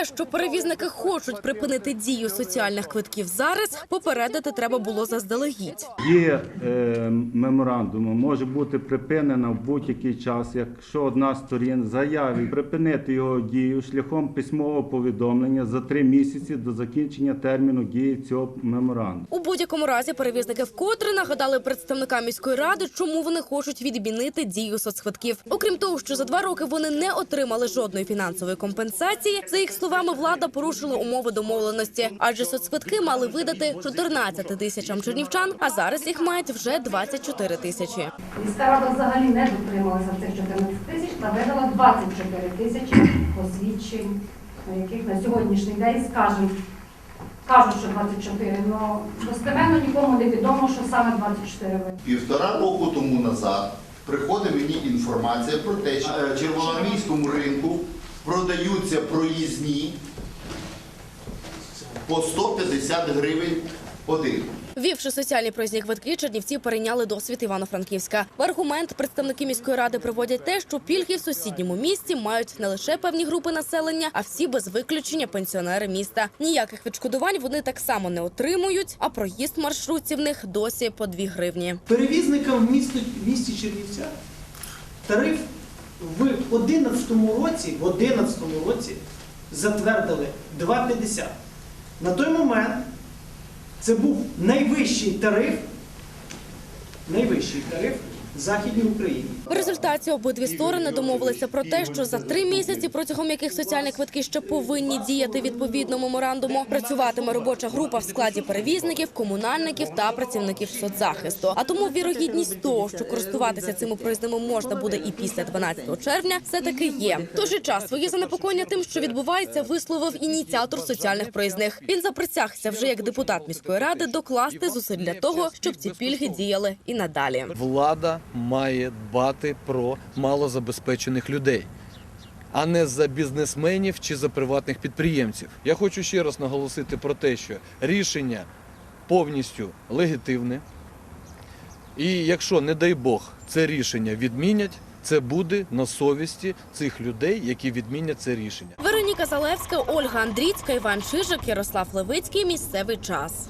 те, що перевізники хочуть припинити дію соціальних квитків зараз, попередити треба було заздалегідь. Є е, меморандумом, може бути припинена в будь-який час, якщо одна з сторін заявить припинити його дію шляхом письмового повідомлення за три місяці до закінчення терміну дії цього меморандуму. У будь-якому разі перевізники вкотре нагадали представникам міської ради, чому вони хочуть відмінити дію соцквитків. Окрім того, що за два роки вони не отримали жодної фінансової компенсації. За їх словами, влада порушила умови домовленості, адже соцквитки мали видати 14 тисячам чернівчан, а зараз їх мають вже 24 тисячі. Міська рада взагалі не дотрималася цих 14 тисяч та видала 24 тисячі посвідчень, яких на сьогоднішній день, скажімо, кажуть, що 24, але достеменно нікому не відомо, що саме 24 видали. Півтора року тому назад приходить мені інформація про те, що на червоноармійському ринку продаються проїзні по 150 гривень один. Ввівши соціальні проїзні квитки, чернівці перейняли досвід Івано-Франківська. В аргумент представники міської ради приводять те, що пільги в сусідньому місті мають не лише певні групи населення, а всі без виключення пенсіонери міста. Ніяких відшкодувань вони так само не отримують, а проїзд в маршрутці в них досі по 2 гривні. Перевізникам в місті, в місті Чернівця тариф в 2011 році, в 11 році затвердили 2,50. На той момент це був найвищий тариф, найвищий тариф в Західній Україні. В результаті обидві сторони домовилися про те, що за три місяці, протягом яких соціальні квитки ще повинні діяти відповідно меморандуму, працюватиме робоча група в складі перевізників, комунальників та працівників соцзахисту. А тому вірогідність того, що користуватися цими проїзними можна буде і після 12 червня, все таки є. В той же час своє занепокоєння тим, що відбувається, висловив ініціатор соціальних проїзних. Він заприсягся вже як депутат міської ради докласти зусиль для того, щоб ці пільги діяли і надалі. Влада має дбати про малозабезпечених людей, а не за бізнесменів чи за приватних підприємців. Я хочу ще раз наголосити про те, що рішення повністю легітимне. І якщо, не дай Бог, це рішення відмінять, це буде на совісті цих людей, які відмінять це рішення. Вероніка Залевська, Ольга Андрійська, Іван Чижик, Ярослав Левицький. Місцевий час.